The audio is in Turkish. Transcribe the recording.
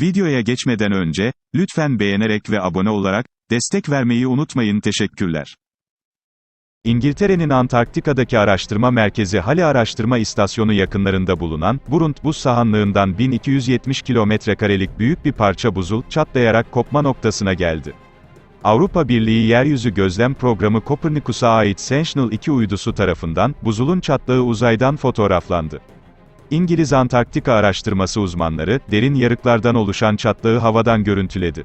Videoya geçmeden önce, lütfen beğenerek ve abone olarak, destek vermeyi unutmayın teşekkürler. İngiltere'nin Antarktika'daki araştırma merkezi Halley Araştırma İstasyonu yakınlarında bulunan, Brunt buz sahanlığından 1270 kilometrekarelik büyük bir parça buzul, çatlayarak kopma noktasına geldi. Avrupa Birliği Yeryüzü Gözlem Programı Copernicus'a ait Sentinel-2 uydusu tarafından, buzulun çatlağı uzaydan fotoğraflandı. İngiliz Antarktika araştırması uzmanları, derin yarıklardan oluşan çatlağı havadan görüntüledi.